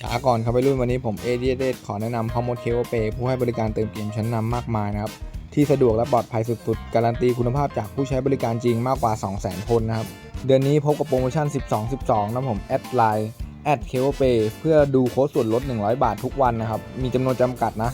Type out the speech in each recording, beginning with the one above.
ช้าก่อนครับไปรุ่นวันนี้ผมเอเดียเดขอแนะนำพอมดเคโอเปผู้ให้บริการเติมเกมชั้นนำมากมายนะครับ ที่สะดวกและปลอดภัยสุดๆ การันตีคุณภาพจากผู้ใช้บริการจริงมากกว่า 200,000 คนนะครับ เดือนนี้พบกับโปรโมชั่น 12 12 นะผมแอดไลน์แอดเคโอเปเพื่อดูโค้ดส่วนลด 100 บาททุกวันนะครับ มีจำนวนจำกัดนะ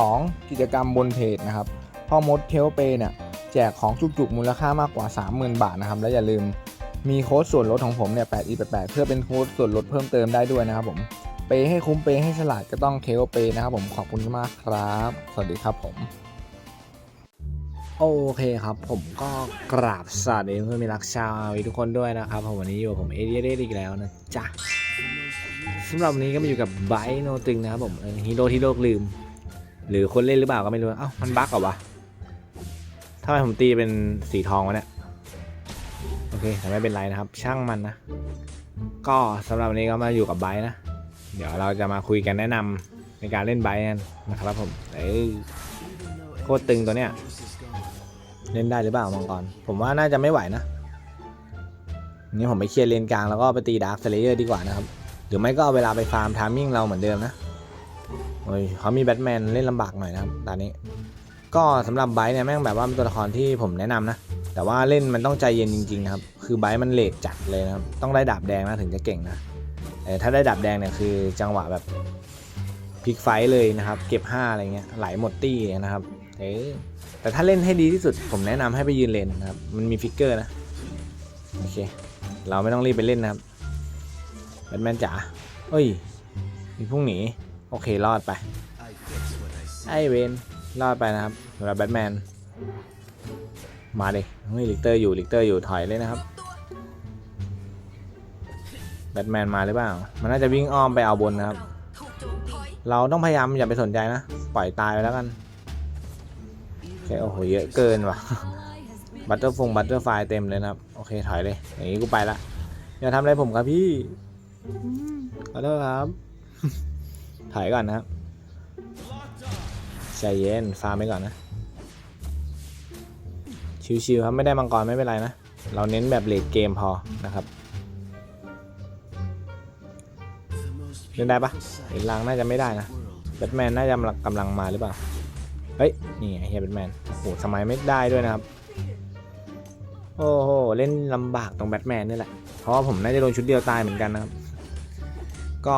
2. กิจกรรมบนเพจนะครับพ่อมดเคโอเปเนี่ยแจกของจุกๆมูลค่ามากกว่า 30,000 บาทนะครับและอย่าลืมมีโค้ดส่วนลดของผมเนี่ย8 e 8 8เพื่อเป็นโค้ดส่วนลดเพิ่มเติมได้ด้วยนะครับผม เปย์ให้คุ้มเปย์ให้ฉลาดก็ต้องเคโอเปย์นะครับผมขอบคุณมากครับ สวัสดีครับผม โอเคครับผมก็กราบสวัสดีเพื่อนมีรักชาวทุกคนด้วยนะครับผมวันนี้อยู่ผมเอเดียเดอีกแล้วนะจ๊ะสำหรับวันนี้ก็มาอยู่กับไบโนตึงนะครับผมฮีโร่ที่โลกลืม หรือคนเล่นหรือเปล่าก็ไม่รู้เอ้ามันบั๊กเหรอวะทำไมผมตีเป็นสีทองวะเนี่ยโอเคแต่ไม่เป็นไรนะครับ ช่างมันนะ ก็สำหรับวันนี้ก็มาอยู่กับไบนะ เดี๋ยวเราจะมาคุยกันแนะนำในการเล่นไบร์ทกันนะครับผมเอ้ยโคตรตึงตัวเนี้ยเล่นได้หรือเปล่ามังกรผมว่าน่าจะไม่ไหวนะนี่ผมไปเคลียร์เลนกลางแล้วก็ไปตีดาร์คสเลเยอร์ดีกว่านะครับหรือไม่ก็เอาเวลาไปฟาร์มทามมิ่งเราเหมือนเดิมนะโอ้ยเขามีแบทแมนเล่นลำบากหน่อยนะครับตอนนี้ ก็สำหรับไบร์ทเนี่ยแม่งแบบว่าเป็นตัวละครที่ผมแนะนำนะ แต่ว่าเล่นมันต้องใจเย็นจริงๆครับ คือไบร์ทมันเลทจัดเลยนะครับ ต้องได้ดาบแดงนะถึงจะเก่งนะ ถ้าได้ดับแดงเนี่ยคือจังหวะแบบพลิกไฟเลยนะครับ เก็บ 5 อะไรเงี้ยไหลหมดตี้นะครับเออแต่ถ้าเล่นให้ดีที่สุดผมแนะนำให้ไปยืนเลนนะครับ มันมีฟิกเกอร์นะโอเค เราไม่ต้องรีบไปเล่นนะครับแบทแมนจ๋าเฮ้ยมีพุ่งหนีโอเครอดไปไอเวนรอดไปนะครับสำหรับแบทแมนมาเลยเฮ้ยลิกเตอร์อยู่ลิกเตอร์อยู่ถอยเลยนะครับ แบทแมนมาหรือเปล่า มันน่าจะวิ่งอ้อมไปเอาบนนะครับ เราต้องพยายามอย่าไปสนใจนะ ปล่อยตายไปแล้วกันโอเคโอ้โห เยอะเกินว่ะ บัตเตอร์ฟงบัตเตอร์ไฟเต็มเลยนะครับ โอเค ถอยเลย อย่างนี้กูไปละ อย่าทำอะไรผมครับพี่ ขอโทษครับ ถอยก่อนนะครับ ใจเย็น ฟาร์มไปก่อนนะ ชิวๆครับ ไม่ได้มังกรไม่เป็นไรนะ เราเน้นแบบเลดเกมพอนะครับ เล่นได้ปะเห็นลางน่าจะไม่ได้นะแบทแมนน่าจะกำลังมาหรือเปล่า เฮ้ย นี่ไงเฮียแบทแมน โอ้โหสมัยไม่ได้ด้วยนะครับ โอ้โห เล่นลำบากตรงแบทแมนนี่แหละ เพราะว่าผมน่าจะโดนชุดเดียวตายเหมือนกันนะครับ ก็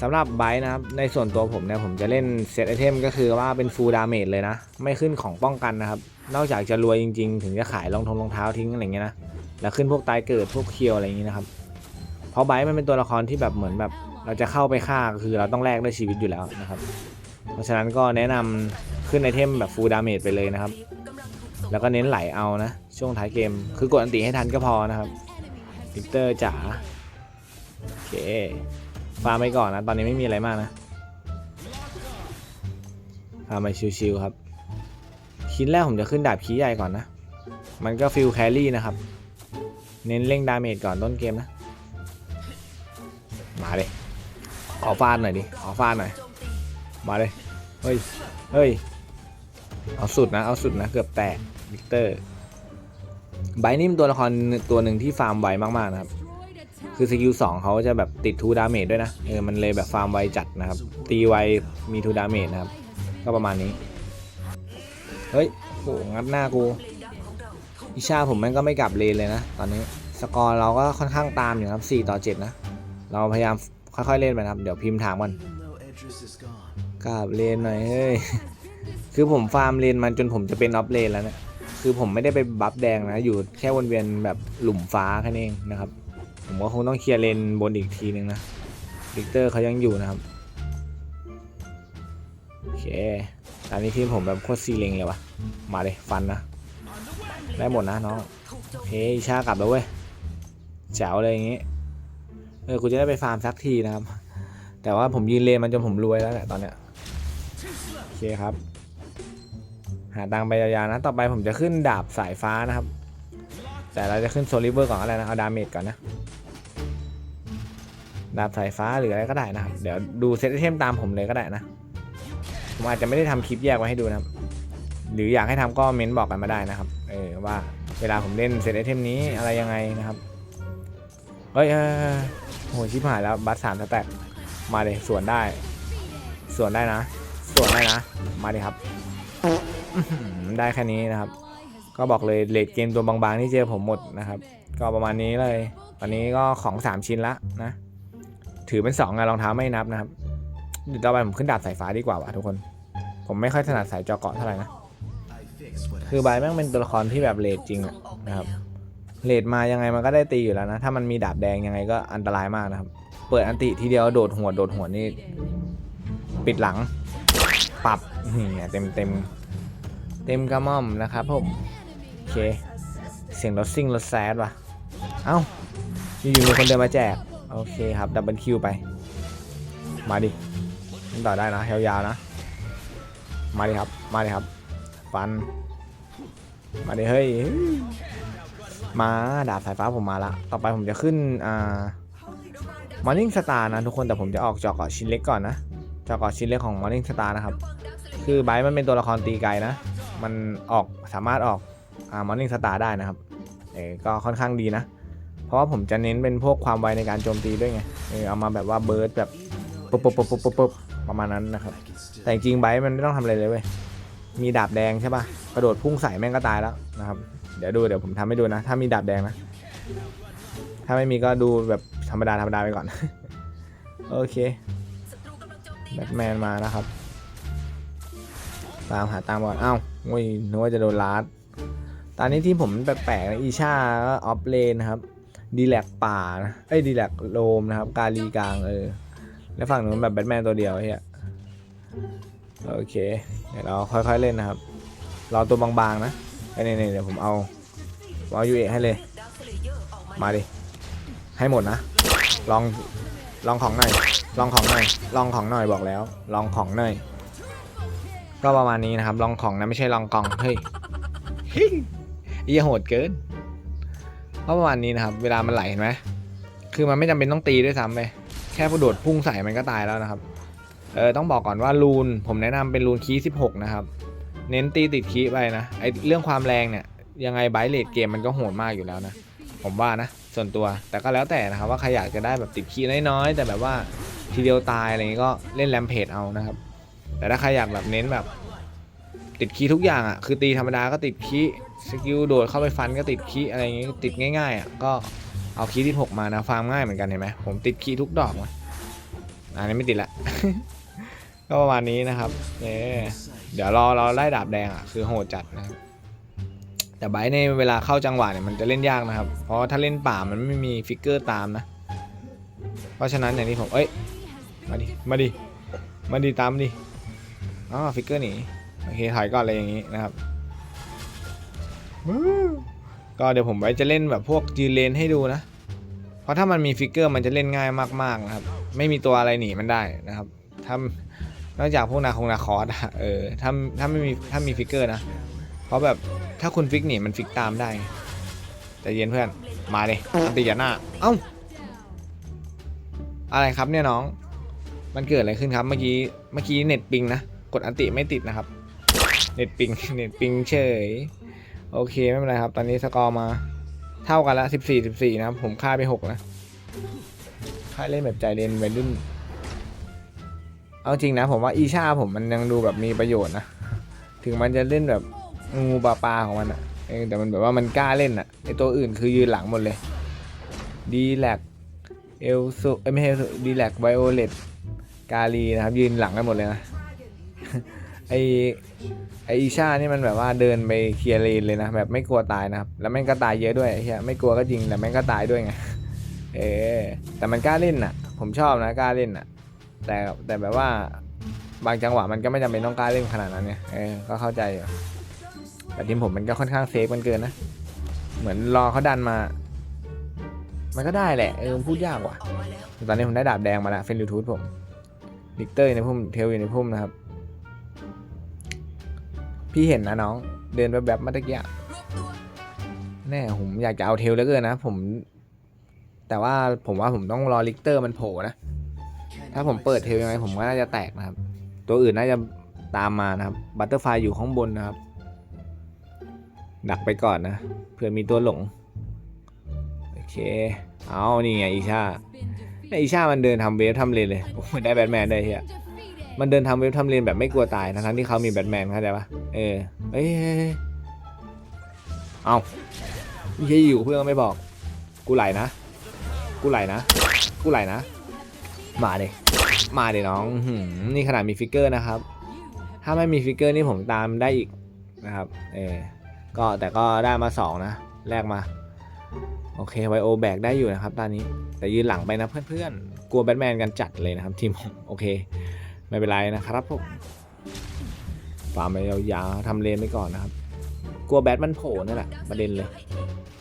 สำหรับไบร์นะครับ ในส่วนตัวผมเนี่ยผมจะเล่นเซตไอเทมก็คือว่าเป็นฟูลดาเมจเลยนะ ไม่ขึ้นของป้องกันนะครับ นอกจากจะรวยจริง ๆ ถึงจะขายรองทงรองเท้าทิ้งอะไรเงี้ยนะ แล้วขึ้นพวกตายเกิดพวกเคียวอะไรอย่างงี้นะครับ เพราะไบร์มันเป็นตัวละครที่แบบเหมือนแบบ เราจะเข้าไปฆ่าคือเราต้องแลกด้วยชีวิตอยู่แล้วนะครับ เพราะฉะนั้นก็แนะนำขึ้นไอเทมแบบฟูลดาเมจไปเลยนะครับ แล้วก็เน้นไหลเอานะ ช่วงท้ายเกม คือกดอันติให้ทันก็พอนะครับวิกเตอร์จ๋าโอเคฟาร์มไปก่อนนะ ตอนนี้ไม่มีอะไรมากนะฟาร์มไปชิวๆครับชิ้นแรกผมจะขึ้นดาบขี้ใหญ่ก่อนนะ มันก็ฟิลแครี่นะครับ เน้นเร่งดาเมจก่อนต้นเกมนะ มาเลย ขอฟาดหน่อยดิขอฟาดหน่อยมาเลยเฮ้ยเฮ้ยเอาสุดนะเอาสุดนะเกือบแตกวิกเตอร์ไบนี่เป็นตัวละครตัวหนึ่งที่ฟาร์มไวมากๆนะครับคือสกิลสองเขาจะแบบติดทูดาเมจด้วยนะเออมันเลยแบบฟาร์มไวจัดนะครับ ตีไวมีทูดาเมจนะครับ ก็ประมาณนี้ เฮ้ยโหงัดหน้ากูอิชาผมแม่งก็ไม่กลับเลนเลยนะ ตอนนี้ สกอร์เราก็ค่อนข้างตามอยู่ครับ4ต่อ7นะ เราพยายาม ค่อยๆเล่นไปนะครับ เดี๋ยวพิมพ์ถามกันกลับเลนหน่อยเฮ้ย คือผมฟาร์มเลนมันจนผมจะเป็นออฟเลนแล้วเนะ คือผมไม่ได้ไปบัฟแดงนะ อยู่แค่วนเวียนแบบหลุมฟ้าแค่นั้นเองนะครับ ผมก็คงต้องเคลียร์เลนบนอีกทีนึงนะวิกเตอร์เขายังอยู่นะครับ โอเค ตอนนี้ทีมผมแบบโคตรซีเลงเลยวะมาเลยฟันนะ ได้หมดนะน้องเฮ้ยชากลับแล้วเว้ยแจ๋วเลยอย่างงี้เออกูจะได้ไปฟาร์มสักทีนะครับ แต่ว่าผมยืนเลนมันจนผมรวยแล้วแหละตอนเนี้ยโอเคครับ หาตังไปยาวๆนะต่อไปผมจะขึ้นดาบสายฟ้านะครับ แต่เราจะขึ้นโซลิเวอร์ก่อนอะไรนะเอาดาเมจก่อนนะดาบสายฟ้าหรืออะไรก็ได้นะครับ เดี๋ยวดูเซตไอเทมตามผมเลยก็ได้นะ ผมอาจจะไม่ได้ทำคลิปแยกไว้ให้ดูนะครับ หรืออยากให้ทำก็เม้นบอกกันมาได้นะครับ เออว่าเวลาผมเล่นเซตไอเทมนี้อะไรยังไงนะครับ เฮ้ยเฮ้ยเฮ้ยโหชิบหายแล้วบัตสามสแต็กมาเลยสวนได้ สวนได้นะ สวนได้นะ มาเลยครับ ได้แค่นี้นะครับ ก็บอกเลยเลดเกมตัวบางๆที่เจอผมหมดนะครับ ก็ประมาณนี้เลยตอนนี้ก็ของ 3 ชิ้นละนะ ถือเป็น2งานรองเท้าไม่นับนะครับเดี๋ยวต่อไปผมขึ้นดาบสายฟ้าดีกว่าวะทุกคน ผมไม่ค่อยถนัดสายจอเกาะเท่าไหร่นะ คือใบแม่งเป็นตัวละครที่แบบเลดจริงอะนะครับ เลดมายังไงมันก็ได้ตีอยู่แล้วนะ ถ้ามันมีดาบแดงยังไงก็อันตรายมากนะครับ เปิดอันติทีเดียวโดดหัวโดดหัวนี่ ปิดหลัง ปรับเนี่ยเต็มเต็มเต็มกระม่อมนะครับผม โอเค เสียงรถซิ่งรถแซดว่ะ เอ้าอยู่ๆมีคนเดินมาแจก โอเคครับ ดับเบิลคิวไป มาดิมันต่อได้นะยาวๆนะ มาดิครับ มาดิครับ ฟัน มาดิเฮ้ย มาดาบสายฟ้าผมมาละ ต่อไปผมจะขึ้นอ่ามอร์นิ่งสตาร์นะทุกคนแต่ผมจะออกจอเกาะชิ้นเล็กก่อนนะจอเกาะชิ้นเล็กของมอร์นิ่งสตาร์นะครับ คือไบร์ทมันเป็นตัวละครตีไกลนะ มันออกสามารถออกอ่ามอร์นิ่งสตาร์ได้นะครับเออก็ค่อนข้างดีนะ เพราะว่าผมจะเน้นเป็นพวกความไวในการโจมตีด้วยไงเออเอามาแบบว่าเบิร์ดแบบปุ๊บปุ๊บปุ๊บปุ๊บปุ๊บประมาณนั้นนะครับ แต่จริงไบร์ทมันไม่ต้องทำอะไรเลยเว้ยมีดาบแดงใช่ป่ะกระโดดพุ่งใส่แม่งก็ตายแล้วนะครับ เดี๋ยวดูเดี๋ยวผมทำให้ดูนะ ถ้ามีดาบแดงนะ ถ้าไม่มีก็ดูแบบธรรมดาธรรมดาไปก่อน โอเคแบทแมนมานะครับ ตามหาตามก่อนเอ้าโอ้ยนึกว่าจะโดนลาดตอนนี้ที่ผมแปลกๆนะอีชาก็ออฟเลนนะครับดีแลกป่านะเอ้ยดีแลกโลมนะครับ กาลีกลางเออ แล้วฝั่งนู้นแบบแบทแมนตัวเดียวเฮียโอเค เดี๋ยวเราค่อยๆเล่นนะครับรอตัวบางๆนะ ไอ้นี่ๆเดี๋ยวผมเอาเอายูเอให้เลย มาดิ ให้หมดนะ ลอง ลองของหน่อย ลองของหน่อย ลองของหน่อยบอกแล้ว ลองของหน่อย ก็ประมาณนี้นะครับ ลองของนะไม่ใช่ลองกล่อง เฮ้ยเฮ้ยโหดเกินก็ประมาณนี้นะครับ เวลามันไหลเห็นไหมคือมันไม่จำเป็นต้องตีด้วยซ้ำไป แค่พอโดดพุ่งใส่มันก็ตายแล้วนะครับ เออต้องบอกก่อนว่ารูน ผมแนะนำเป็นรูนคีย์16นะครับ เน้นตีติดคีไปนะไอเรื่องความแรงเนี่ยยังไงไบเลดเกมมันก็โหดมากอยู่แล้วนะ ผมว่านะ ส่วนตัวแต่ก็แล้วแต่นะครับว่าใครอยากจะได้แบบติดคีน้อยๆ แต่แบบว่าทีเดียวตายอะไรอย่างงี้ก็เล่นแรมเพจเอานะครับ แต่ถ้าใครอยากแบบเน้นแบบ ติดคีทุกอย่างอะคือตีธรรมดาก็ติดคีสกิลโดดเข้าไปฟันก็ติดคีอะไรอย่างงี้ติดง่ายๆอะก็เอาคีที่6มานะฟาร์มง่ายเหมือนกันเห็นไหมผมติดคีทุกดอกเลยอันนี้ไม่ติดละก็ประมาณนี้นะครับเออ เดี๋ยวรอเราไล่ดาบแดงอะคือโหดจัดนะครับแต่ไบในเวลาเข้าจังหวะเนี่ยมันจะเล่นยากนะครับ เพราะถ้าเล่นป่ามันไม่มีฟิกเกอร์ตามนะ เพราะฉะนั้นอย่างที่ผมเอ้ยมาดิมาดิมาดิตามดิอ๋อฟิกเกอร์หนีโอเคถอยก่อนอะไรอย่างนี้นะครับก็เดี๋ยวผมไว้จะเล่นแบบพวกยืนเลนให้ดูนะ เพราะถ้ามันมีฟิกเกอร์มันจะเล่นง่ายมากๆนะครับ ไม่มีตัวอะไรหนีมันได้นะครับถ้า นอกจากพวกนาคงนาคอสอะเออถ้าถ้าไม่มีถ้ามีฟิกเกอร์นะ เพราะแบบถ้าคุณฟิกหนีมันฟิกตามได้ไงแต่เย็นเพื่อนมาเลยอันติอย่าหน้า เอ้า อะไรครับเนี่ยน้อง มันเกิดอะไรขึ้นครับ เมื่อกี้เมื่อกี้เน็ตปิงนะ กดอันติไม่ติดนะครับ เน็ตปิงเน็ตปิงเฉย โอเคไม่เป็นไรครับ ตอนนี้สกอร์มา เท่ากันละสิบสี่สิบสี่นะครับ ผมฆ่าไปหกนะฆ่าเล่นแบบใจเล่นวัยรุ่น เอาจริงนะผมว่าอีชาผมมันยังดูแบบมีประโยชน์นะ ถึงมันจะเล่นแบบงูปลาปลาของมันอะเออแต่มันแบบว่ามันกล้าเล่นอะไอตัวอื่นคือยืนหลังหมดเลยดีแลกเอลซูเอไม่ใช่ดีแลกไวโอเลตกาลีนะครับ ยืนหลังกันหมดเลยนะไอไออีชานี่มันแบบว่าเดินไปเคลียร์เลนเลยนะแบบไม่กลัวตายนะครับ แล้วแม่งก็ตายเยอะด้วยไอ้เหี้ยไม่กลัวก็จริงแต่แม่งก็ตายด้วยไงเออแต่มันกล้าเล่นอะผมชอบนะกล้าเล่นอะ แต่แต่แบบว่าบางจังหวะมันก็ไม่จำเป็นต้องกล้าเล่นขนาดนั้นเนี่ยเออก็เข้าใจอยู่แต่ทีมผมมันก็ค่อนข้างเซฟมันเกินนะ เหมือนรอเขาดันมา มันก็ได้แหละ เออพูดยากว่ะ ตอนนี้ผมได้ดาบแดงมาแล้วเฟนลิทูธผมดิกเตอร์ในพุ่มเทลอยู่ในพุ่มนะครับ พี่เห็นนะน้อง เดินแบบแบบเมื่อตะกี้แน่ผมอยากจะเอาเทลแล้วเกินนะ ผม แต่ว่าผมว่าผมต้องรอลิกเตอร์มันโผล่นะ ถ้าผมเปิดเทลยังไงผมก็น่าจะแตกนะครับ ตัวอื่นน่าจะตามมานะครับ บัตเตอร์ไฟอยู่ข้างบนนะครับ ดักไปก่อนนะ เผื่อมีตัวหลง โอเค เอานี่ไงอีชาไอชา มันเดินทำเวฟทำเลนเลยโอ้ยได้แบทแมนได้เฮียมันเดินทำเวฟทำเลนแบบไม่กลัวตายนะครับที่เขามีแบทแมนเข้าใจปะเออ เอ้ยเอ้ยเอ้ยเอาเฮียอยู่เพื่อนไม่บอก กูไหลนะ กูไหลนะ กูไหลนะ มาเลยมาเลยน้องนี่ขนาดมีฟิกเกอร์นะครับ ถ้าไม่มีฟิกเกอร์นี่ผมตามได้อีกนะครับ เออก็แต่ก็ได้มาสองนะ แลกมา โอเคไวโอแบกได้อยู่นะครับตอนนี้ แต่ยืนหลังไปนะเพื่อนๆ กลัวแบทแมนกันจัดเลยนะครับทีมโอเค ไม่เป็นไรนะครับผมฟาร์มไปยาวๆทำเลนไปก่อนนะครับ กลัวแบทมันโผล่นั่นแหละประเด็นเลย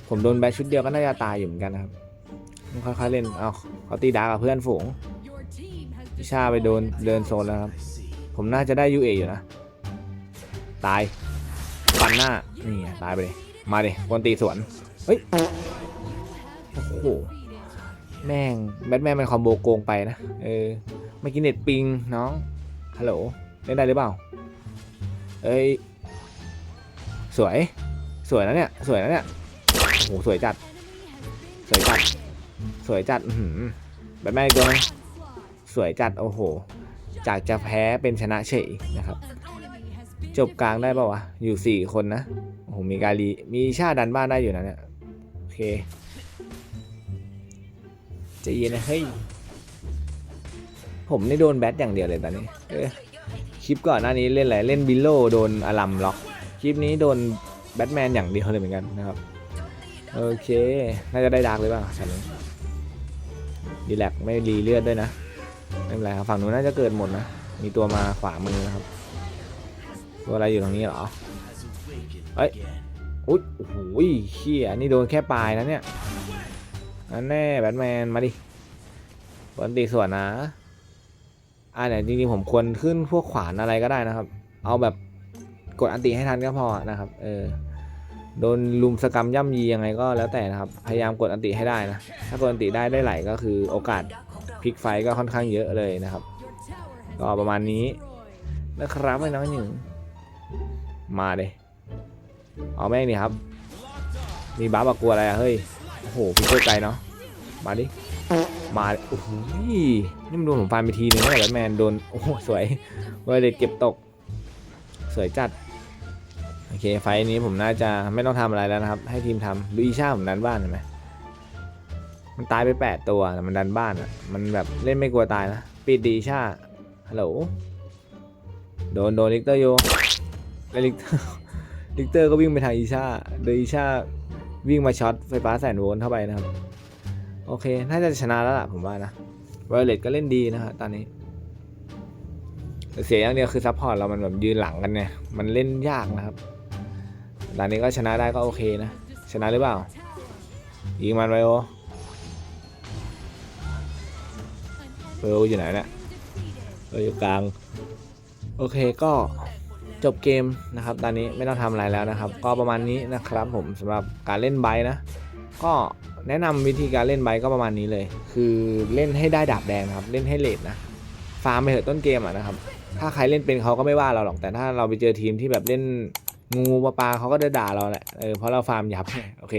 ผมโดนแบทชุดเดียวก็น่าจะตายอยู่เหมือนกันนะครับ ค่อยๆเล่น เอาเขาตีดาร์กกับเพื่อนฝูง พิชาไปโดนเดินโซนแล้วครับ ผมน่าจะได้ยูเออยู่นะ ตายฟันหน้า นี่ตายไปเลยมาเดิคนตีสวน เฮ้ย โอ้โห แม่งแบทแมนมันคอมโบโกงไปนะ เออเมื่อกี้เน็ตปิงน้อง ฮัลโหลเล่นได้หรือเปล่า เอ้ย สวย สวยนะเนี่ย สวยนะเนี่ย โอ้โห สวยจัด สวยจัด สวยจัดแบทแมนอีกตัวนึง สวยจัดโอ้โห จากจะแพ้เป็นชนะเฉยนะครับ จบกลางได้ป่าวะ อยู่สี่คนนะโอ้โหมีกาลีมีชาดันบ้านได้อยู่นะเนี่ยโอเคใจะเย็นนะเฮ้ยผมนี่โดนแบทอย่างเดียวเลยตอนนี้เออคลิปก่อนหน้านี้เล่นอะไรเล่นบิลโลโดนอลัมล็อกคลิปนี้โดนแบทแมนอย่างเดียวเลยเหมือนกันนะครับโอเค น่าจะได้ดาร์กเลยเปล่าฉันนี้ดีแลกไม่รีเลือดด้วยนะ ไม่เป็นไรครับฝั่งนู้นน่าจะเกิดหมดนะ มีตัวมาขวามือนะครับ ตัวอะไรอยู่ตรงนี้เหรอ เฮ้ยอุ๊ยโอ้โหเขี้ยนี่โดนแค่ปลายนะเนี่ยอันแน่แบทแมนมาดิปกติส่วนนะอ่าเนี่ยจริงๆผมควรขึ้นพวกขวานอะไรก็ได้นะครับ เอาแบบกดอันติให้ทันก็พอนะครับ เออ โดนลุมสกรรมย่ำยียังไงก็แล้วแต่นะครับ พยายามกดอันติให้ได้นะ ถ้ากดอันติได้ได้ไหลก็คือโอกาส พลิกไฟก็ค่อนข้างเยอะเลยนะครับ ก็ประมาณนี้นะครับไม่น้อยหนึ่ง มาเลยเอาแม่งนี่ครับ มีบ้าบกลัวอะไรอะเฮ้ย โอ้โหพิเศษไกลเนาะ มาดิ มาโอ้โหนี่มันโดนผมฟันไปทีนึงแล้วแบทแมนโดน โอ้โหสวยเวลเลยเก็บตก สวยจัด โอเคไฟนี้ผมน่าจะไม่ต้องทำอะไรแล้วนะครับ ให้ทีมทำดูอีชาผมดันบ้านเห็นไหม มันตายไปแปดตัวแต่มันดันบ้านอะมันแบบเล่นไม่กลัวตายนะปิดดีชาฮัลโหล โดนโดนลิกเตอร์โยแล้วลิกเตอร์ลิกเตอร์ก็วิ่งไปทางอีชาโดยอีชาวิ่งมาช็อตไฟฟ้าแสนโวลต์เข้าไปนะครับ โอเค น่าจะชนะแล้วล่ะผมว่านะไวเลตก็เล่นดีนะฮะตอนนี้แต่เสียอย่างเดียวคือซัพพอร์ตเรามันแบบยืนหลังกันเนี่ย มันเล่นยากนะครับตอนนี้ก็ชนะได้ก็โอเคนะ ชนะหรือเปล่า ยิงมันไวโอ ไวโอยู่ไหนเนี่ยไวโออยู่กลาง โอเคก็จบเกมนะครับ ตอนนี้ไม่ต้องทำอะไรแล้วนะครับ ก็ประมาณนี้นะครับผมสำหรับการเล่นไบค์นะ ก็แนะนำวิธีการเล่นไบค์ก็ประมาณนี้เลย คือเล่นให้ได้ดาบแดงนะครับ เล่นให้เลทนะ ฟาร์มไปเถอะต้นเกมอะนะครับ ถ้าใครเล่นเป็นเขาก็ไม่ว่าเราหรอก แต่ถ้าเราไปเจอทีมที่แบบเล่นงูปลาปลาเขาก็จะด่าเราแหละ เออ เพราะเราฟาร์มยับไงโอเค